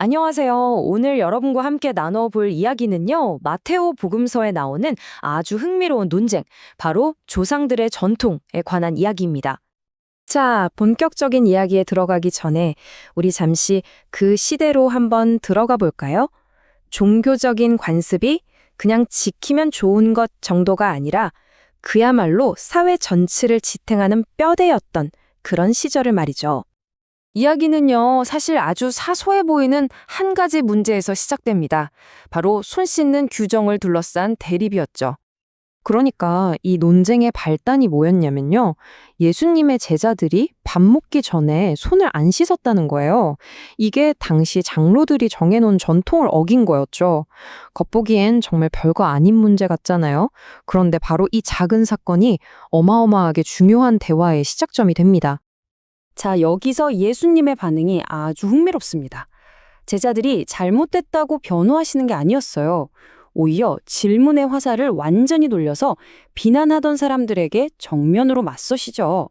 안녕하세요. 오늘 여러분과 함께 나눠볼 이야기는요, 마테오 복음서에 나오는 아주 흥미로운 논쟁, 바로 조상들의 전통에 관한 이야기입니다. 자, 본격적인 이야기에 들어가기 전에 우리 잠시 그 시대로 한번 들어가 볼까요? 종교적인 관습이 그냥 지키면 좋은 것 정도가 아니라 그야말로 사회 전체를 지탱하는 뼈대였던 그런 시절을 말이죠. 이야기는요, 사실 아주 사소해 보이는 한 가지 문제에서 시작됩니다. 바로 손 씻는 규정을 둘러싼 대립이었죠. 그러니까 이 논쟁의 발단이 뭐였냐면요. 예수님의 제자들이 밥 먹기 전에 손을 안 씻었다는 거예요. 이게 당시 장로들이 정해놓은 전통을 어긴 거였죠. 겉보기엔 정말 별거 아닌 문제 같잖아요. 그런데 바로 이 작은 사건이 어마어마하게 중요한 대화의 시작점이 됩니다. 자, 여기서 예수님의 반응이 아주 흥미롭습니다. 제자들이 잘못됐다고 변호하시는 게 아니었어요. 오히려 질문의 화살을 완전히 돌려서 비난하던 사람들에게 정면으로 맞서시죠.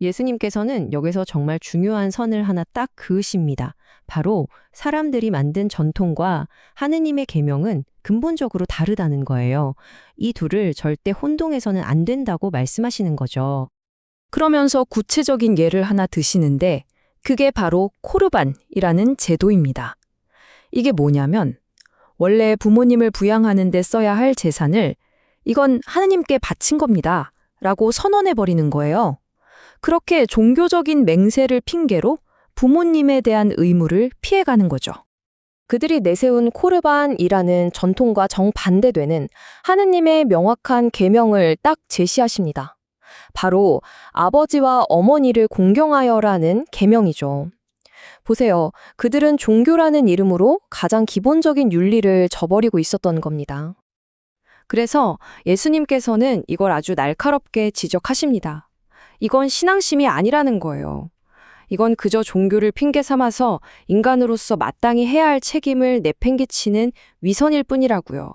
예수님께서는 여기서 정말 중요한 선을 하나 딱 그으십니다. 바로 사람들이 만든 전통과 하느님의 계명은 근본적으로 다르다는 거예요. 이 둘을 절대 혼동해서는 안 된다고 말씀하시는 거죠. 그러면서 구체적인 예를 하나 드시는데 그게 바로 코르반이라는 제도입니다. 이게 뭐냐면 원래 부모님을 부양하는 데 써야 할 재산을 이건 하느님께 바친 겁니다. 라고 선언해 버리는 거예요. 그렇게 종교적인 맹세를 핑계로 부모님에 대한 의무를 피해가는 거죠. 그들이 내세운 코르반이라는 전통과 정반대되는 하느님의 명확한 계명을 딱 제시하십니다. 바로 아버지와 어머니를 공경하여라는 계명이죠. 보세요. 그들은 종교라는 이름으로 가장 기본적인 윤리를 저버리고 있었던 겁니다. 그래서 예수님께서는 이걸 아주 날카롭게 지적하십니다. 이건 신앙심이 아니라는 거예요. 이건 그저 종교를 핑계 삼아서 인간으로서 마땅히 해야 할 책임을 내팽개치는 위선일 뿐이라고요.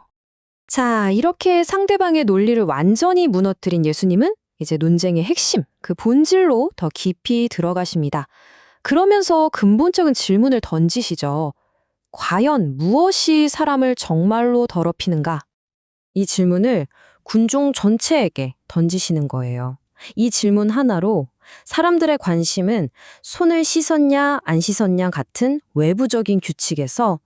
자, 이렇게 상대방의 논리를 완전히 무너뜨린 예수님은 이제 논쟁의 핵심, 그 본질로 더 깊이 들어가십니다. 그러면서 근본적인 질문을 던지시죠. 과연 무엇이 사람을 정말로 더럽히는가? 이 질문을 군중 전체에게 던지시는 거예요. 이 질문 하나로 사람들의 관심은 손을 씻었냐, 안 씻었냐 같은 외부적인 규칙에서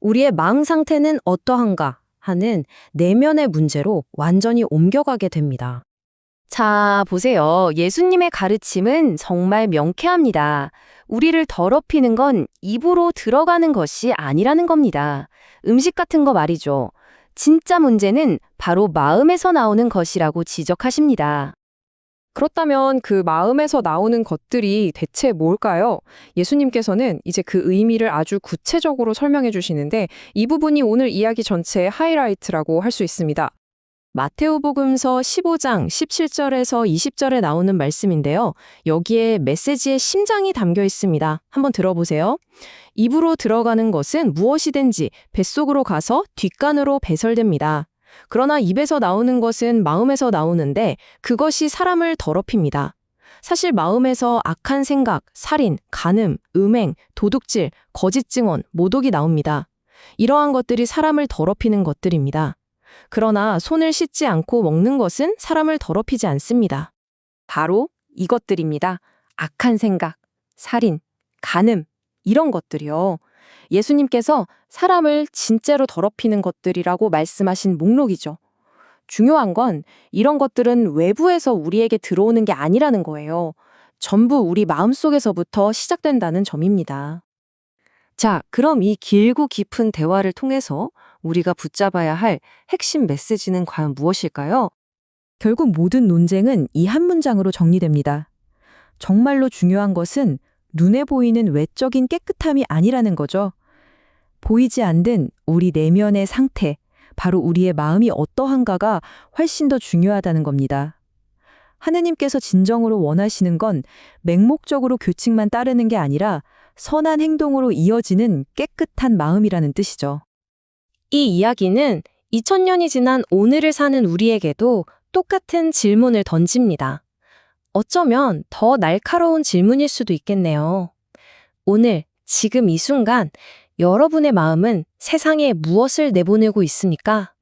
우리의 마음 상태는 어떠한가 하는 내면의 문제로 완전히 옮겨가게 됩니다. 자, 보세요. 예수님의 가르침은 정말 명쾌합니다. 우리를 더럽히는 건 입으로 들어가는 것이 아니라는 겁니다. 음식 같은 거 말이죠. 진짜 문제는 바로 마음에서 나오는 것이라고 지적하십니다. 그렇다면 그 마음에서 나오는 것들이 대체 뭘까요? 예수님께서는 이제 그 의미를 아주 구체적으로 설명해 주시는데 이 부분이 오늘 이야기 전체의 하이라이트라고 할 수 있습니다. 마테오복음서 15장 17절에서 20절에 나오는 말씀인데요. 여기에 메시지의 심장이 담겨 있습니다. 한번 들어보세요. 입으로 들어가는 것은 무엇이든지 뱃속으로 가서 뒷간으로 배설됩니다. 그러나 입에서 나오는 것은 마음에서 나오는데 그것이 사람을 더럽힙니다. 사실 마음에서 악한 생각, 살인, 간음, 음행, 도둑질, 거짓 증언, 모독이 나옵니다. 이러한 것들이 사람을 더럽히는 것들입니다. 그러나 손을 씻지 않고 먹는 것은 사람을 더럽히지 않습니다. 바로 이것들입니다. 악한 생각, 살인, 간음, 이런 것들이요. 예수님께서 사람을 진짜로 더럽히는 것들이라고 말씀하신 목록이죠. 중요한 건 이런 것들은 외부에서 우리에게 들어오는 게 아니라는 거예요. 전부 우리 마음속에서부터 시작된다는 점입니다. 자, 그럼 이 길고 깊은 대화를 통해서 우리가 붙잡아야 할 핵심 메시지는 과연 무엇일까요? 결국 모든 논쟁은 이 한 문장으로 정리됩니다. 정말로 중요한 것은 눈에 보이는 외적인 깨끗함이 아니라는 거죠. 보이지 않는 우리 내면의 상태, 바로 우리의 마음이 어떠한가가 훨씬 더 중요하다는 겁니다. 하느님께서 진정으로 원하시는 건 맹목적으로 규칙만 따르는 게 아니라 선한 행동으로 이어지는 깨끗한 마음이라는 뜻이죠. 이 이야기는 2000년이 지난 오늘을 사는 우리에게도 똑같은 질문을 던집니다. 어쩌면 더 날카로운 질문일 수도 있겠네요. 오늘, 지금 이 순간, 여러분의 마음은 세상에 무엇을 내보내고 있습니까?